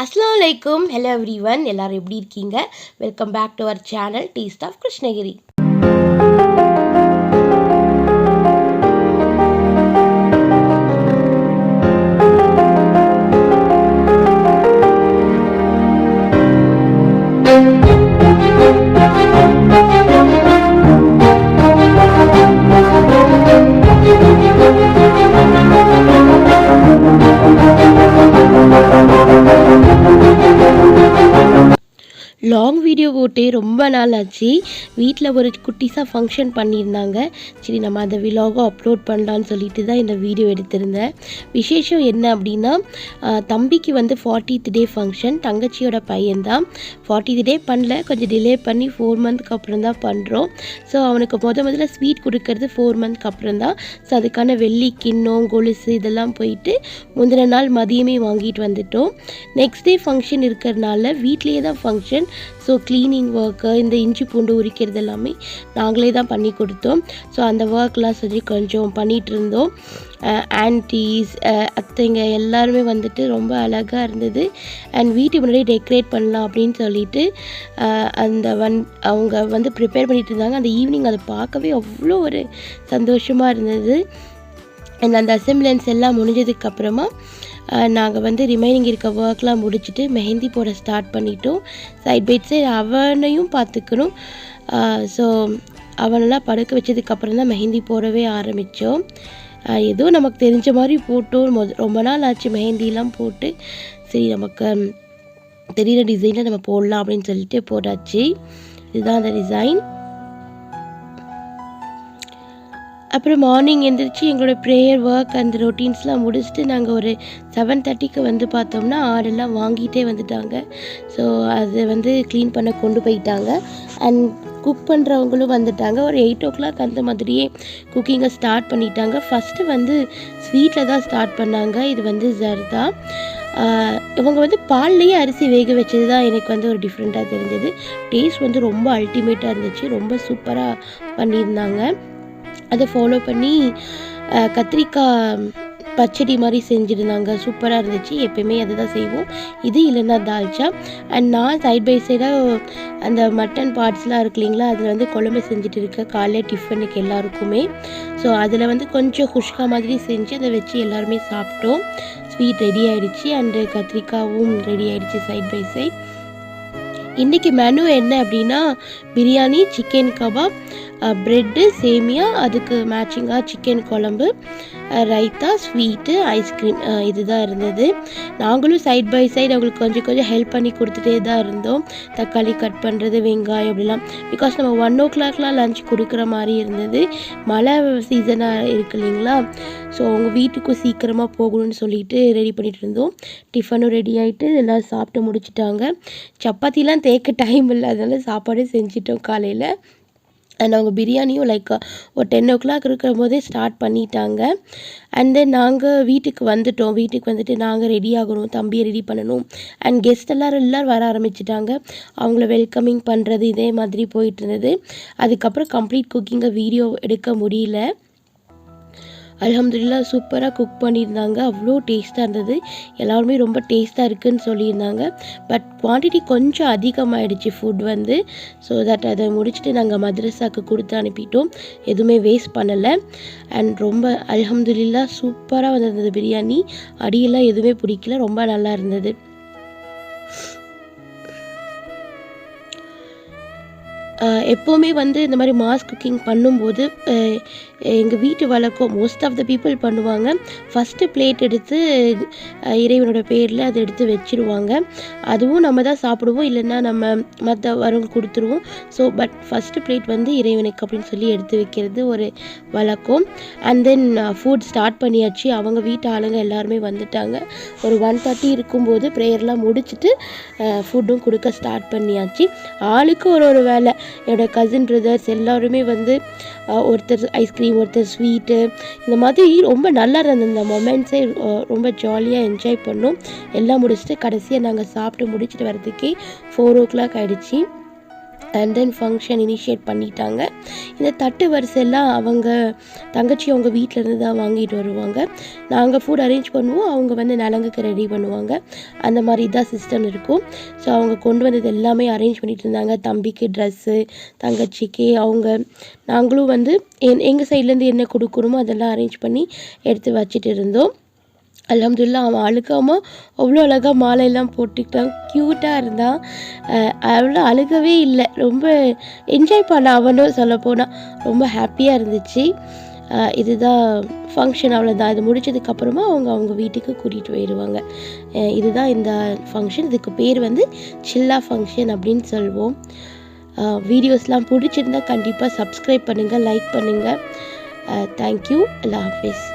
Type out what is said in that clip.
அஸ்லாம் வலைக்கும் hello every one எல்லோரும் எப்படி இருக்கீங்க? Welcome back to our channel taste of Krishnagiri long ரொம்ப நாள் ஆச்சு. வீட்டில் ஒரு குட்டிஸாக ஃபங்க்ஷன் பண்ணியிருந்தாங்க. சரி நம்ம அந்த விலாகும் அப்லோட் பண்ணலான்னு சொல்லிட்டு தான் இந்த வீடியோ எடுத்திருந்தேன். விசேஷம் என்ன அப்படின்னா தம்பிக்கு வந்து ஃபார்ட்டித் டே ஃபங்க்ஷன் தங்கச்சியோட பையன்தான். ஃபார்ட்டித் டே பண்ணல கொஞ்சம் டிலே பண்ணி ஃபோர் மந்த்க்கு அப்புறம் தான் பண்ணுறோம் ஸோ அவனுக்கு முத முதல்ல ஸ்வீட் கொடுக்கறது ஃபோர் மந்த்க்கு அப்புறம் தான். ஸோ அதுக்கான வெள்ளி கிண்ணம் கொலுசு இதெல்லாம் போயிட்டு முந்தின நாள் மதியமே வாங்கிட்டு வந்துட்டோம். நெக்ஸ்ட் டே ஃபங்க்ஷன் இருக்கிறனால வீட்லேயே தான் ஃபங்க்ஷன் ஸோ க்ளீனிங் ஒர்க்கு இந்த இஞ்சி பூண்டு உரிக்கிறது எல்லாமே நாங்களே தான் பண்ணி கொடுத்தோம். ஸோ அந்த ஒர்க்லாம் சொல்லி கொஞ்சம் பண்ணிகிட்டு இருந்தோம். ஆன்டிஸ் அத்தைங்க எல்லாருமே வந்துட்டு ரொம்ப அழகாக இருந்தது. அண்ட் வீட்டு முன்னாடி டெக்கரேட் பண்ணலாம் அப்படின்னு சொல்லிட்டு அந்த வன் அவங்க வந்து ப்ரிப்பேர் பண்ணிட்டு இருந்தாங்க. அந்த ஈவினிங் அதை பார்க்கவே அவ்வளோ ஒரு சந்தோஷமாக இருந்தது. அண்ட் அந்த அசம்பிளன்ஸ் எல்லாம் முடிஞ்சதுக்கப்புறமா நாங்கள் வந்து ரிமைனிங் இருக்க ஒர்க்லாம் முடிச்சுட்டு மெஹந்தி போட ஸ்டார்ட் பண்ணிட்டோம். சைட் பை சைடு அவனையும் பார்த்துக்கணும் ஸோ அவனெல்லாம் படுக்க வச்சதுக்கப்புறம் தான் மெஹந்தி போடவே ஆரம்பித்தோம் ஏதோ நமக்கு தெரிஞ்ச மாதிரி போட்டோம். ரொம்ப நாள் ஆச்சு மெஹந்திலாம் போட்டு. சரி நமக்கு தெரிகிற தெரியிற டிசைனில் நம்ம போடலாம் அப்படின்னு சொல்லிட்டு போட்டாச்சு. இதுதான் அந்த டிசைன் அப்புறம் மார்னிங் எழுந்திரிச்சு எங்களோட ப்ரேயர் ஒர்க் அந்த ரொட்டீன்ஸ்லாம் முடிச்சுட்டு நாங்கள் ஒரு செவன் தேர்ட்டிக்கு வந்து பார்த்தோம்னா ஆடெல்லாம் வாங்கிட்டே வந்துட்டாங்க. ஸோ அதை வந்து க்ளீன் பண்ண கொண்டு போயிட்டாங்க. அண்ட் குக் பண்ணுறவங்களும் வந்துட்டாங்க. ஒரு எயிட் ஓ கிளாக் அந்த மாதிரியே குக்கிங்கை ஸ்டார்ட் பண்ணிட்டாங்க. ஃபஸ்ட்டு வந்து ஸ்வீட்டில் தான் ஸ்டார்ட் பண்ணாங்க. இது வந்து ஜர்தா. இவங்க வந்து பால்லையே அரிசி வேக வச்சது தான் எனக்கு வந்து ஒரு டிஃப்ரெண்ட்டாக தெரிஞ்சது. டேஸ்ட் வந்து ரொம்ப அல்டிமேட்டாக இருந்துச்சு. ரொம்ப சூப்பராக பண்ணியிருந்தாங்க. அதை ஃபாலோ பண்ணி கத்திரிக்காய் பச்சடி மாதிரி செஞ்சுருந்தாங்க. சூப்பராக இருந்துச்சு. எப்பயுமே அதை தான் செய்வோம். இது இல்லைன்னா தால்ச்சா. அண்ட் நான் சைட் பை சைடாக அந்த மட்டன் பார்ட்ஸ்லாம் இருக்கு இல்லைங்களா அதில் வந்து குழம்பு செஞ்சுட்டு இருக்கேன். காலையில் டிஃபனுக்கு எல்லாருக்குமே. ஸோ அதில் வந்து கொஞ்சம் குஷ்கா மாதிரி செஞ்சு அதை வச்சு எல்லாருமே சாப்பிட்டோம். ஸ்வீட் ரெடி ஆயிடுச்சு. அண்டு கத்திரிக்காவும் ரெடி ஆயிடுச்சு சைட் பை சைட் இன்றைக்கி மெனு என்ன அப்படின்னா பிரியாணி சிக்கன் கபாப் ப்ரெட்டு சேமியா அதுக்கு மேட்சிங்காக சிக்கன் குழம்பு ரைத்தா ஸ்வீட்டு ஐஸ்கிரீம் இதுதான் இருந்தது. நாங்களும் சைட் பை சைடு அவங்களுக்கு கொஞ்சம் கொஞ்சம் ஹெல்ப் பண்ணி கொடுத்துட்டே தான் இருந்தோம். தக்காளி கட் பண்ணுறது வெங்காயம் அப்படிலாம். பிகாஸ் நம்ம ஒன் ஓ கிளாக்லாம் லஞ்ச் கொடுக்குற மாதிரி இருந்தது. மழை சீசனாக இருக்கு இல்லைங்களா? ஸோ அவங்க வீட்டுக்கும் சீக்கிரமாக போகணும்னு சொல்லிட்டு ரெடி பண்ணிட்டு இருந்தோம். டிஃபனும் ரெடி ஆகிட்டு எல்லாம் சாப்பிட்டு முடிச்சிட்டாங்க. சப்பாத்திலாம் தேய்க்க டைம் இல்லை. அதனால் சாப்பாடே செஞ்சிட்டோம் காலையில். அண்ட் அவங்க பிரியாணியும் லைக் ஒரு டென் ஓ கிளாக் இருக்கிற போதே ஸ்டார்ட் பண்ணிட்டாங்க. அண்ட் தென் நாங்கள் வீட்டுக்கு வந்துட்டோம். வீட்டுக்கு வந்துட்டு நாங்கள் ரெடி ஆகணும் தம்பியை ரெடி பண்ணணும். அண்ட் கெஸ்ட் எல்லாரும் எல்லோரும் வர ஆரம்பிச்சிட்டாங்க. அவங்கள வெல்கமிங் பண்ணுறது இதே மாதிரி போயிட்டு இருந்தது. அதுக்கப்புறம் கம்ப்ளீட் குக்கிங்கை வீடியோ எடுக்க முடியல. அலமதுல்லா சூப்பராக குக் பண்ணியிருந்தாங்க. அவ்வளோ டேஸ்ட்டாக இருந்தது. எல்லாருமே ரொம்ப டேஸ்ட்டாக இருக்குன்னு சொல்லியிருந்தாங்க. பட் குவான்டிட்டி கொஞ்சம் அதிகமாகிடுச்சு ஃபுட் வந்து. ஸோ தட் அதை முடிச்சுட்டு நாங்கள் மദ്രஸாக்கு கொடுத்து அனுப்பிட்டோம். எதுவுமே வேஸ்ட் பண்ணலை. அண்ட் ரொம்ப அலமதுல்லா சூப்பராக வந்திருந்தது பிரியாணி. அடியெல்லாம் எதுவுமே பிடிக்கல. ரொம்ப நல்லா இருந்தது. எப்போவுமே வந்து இந்த மாதிரி மாஸ் குக்கிங் பண்ணும்போது எங்கள் வீட்டு வழக்கம் மோஸ்ட் ஆஃப் த பீப்புள் பண்ணுவாங்க. ஃபஸ்ட்டு பிளேட் எடுத்து இறைவனோட பேரில் அதை எடுத்து வச்சுருவாங்க. அதுவும் நம்ம தான் சாப்பிடுவோம். இல்லைன்னா நம்ம மற்ற வரவங்க கொடுத்துருவோம். ஸோ பட் ஃபஸ்ட்டு பிளேட் வந்து இறைவனுக்கு அப்படின்னு சொல்லி எடுத்து வைக்கிறது ஒரு வழக்கம். அண்ட் தென் ஃபுட் ஸ்டார்ட் பண்ணியாச்சு. அவங்க வீட்டு ஆளுங்க எல்லாருமே வந்துட்டாங்க. ஒரு ஒன் தேர்ட்டி இருக்கும்போது ப்ரேயர்லாம் முடிச்சுட்டு ஃபுட்டும் கொடுக்க ஸ்டார்ட் பண்ணியாச்சு. ஆளுக்கு ஒரு ஒரு வேலை. என்னோட கசின் பிரதர்ஸ் எல்லாருமே வந்து ஒருத்தர் ஐஸ்கிரீம் ஒருத்தர் ஸ்வீட்டு இந்த மாதிரி ரொம்ப நல்லா இருந்தது. இந்த மொமெண்ட்ஸே ரொம்ப ஜாலியாக என்ஜாய் பண்ணோம். எல்லாம் முடிச்சுட்டு கடைசியாக நாங்கள் சாப்பிட்டு முடிச்சுட்டு வரதுக்கே ஃபோர் ஓ கிளாக் ஆகிடுச்சி அண்ட் தென் ஃபங்க்ஷன் இனிஷியேட் பண்ணிட்டாங்க. இந்த தட்டு வரிசையெல்லாம் அவங்க தங்கச்சி அவங்க வீட்டிலேருந்து தான் வாங்கிட்டு வருவாங்க. நாங்கள் ஃபுட் அரேஞ்ச் பண்ணுவோம் அவங்க வந்து நலங்குக்கு ரெடி பண்ணுவாங்க. அந்த மாதிரி தான் சிஸ்டம் இருக்கும். ஸோ அவங்க கொண்டு வந்தது எல்லாமே அரேஞ்ச் பண்ணிட்டு இருந்தாங்க. தம்பிக்கு ட்ரெஸ்ஸு தங்கச்சிக்கு அவங்க நாங்களும் வந்து என் எங்கள் சைட்லேருந்து என்ன கொடுக்கணுமோ அதெல்லாம் அரேஞ்ச் பண்ணி எடுத்து வச்சுட்டு இருந்தோம். அலமதுல்லா அவன் அழுகாம அவ்வளோ அழகாக மாலையெல்லாம் போட்டுக்கிட்டான். க்யூட்டாக இருந்தான். அவ்வளோ அழுகவே இல்லை. ரொம்ப என்ஜாய் பண்ண அவனும் சொல்லப்போனால் ரொம்ப ஹாப்பியாக இருந்துச்சு. இதுதான் ஃபங்க்ஷன் அவ்வளோதான் இது முடிச்சதுக்கப்புறமா அவங்க அவங்க வீட்டுக்கு கூட்டிகிட்டு போயிடுவாங்க இதுதான் இந்த ஃபங்க்ஷன் இதுக்கு பேர் வந்து சில்லா ஃபங்க்ஷன் அப்படின்னு சொல்லுவோம். வீடியோஸ்லாம் பிடிச்சிருந்தா கண்டிப்பாக சப்ஸ்கிரைப் பண்ணுங்கள் லைக் பண்ணுங்கள் தேங்க்யூ அல்லா ஹாஃபிஸ்.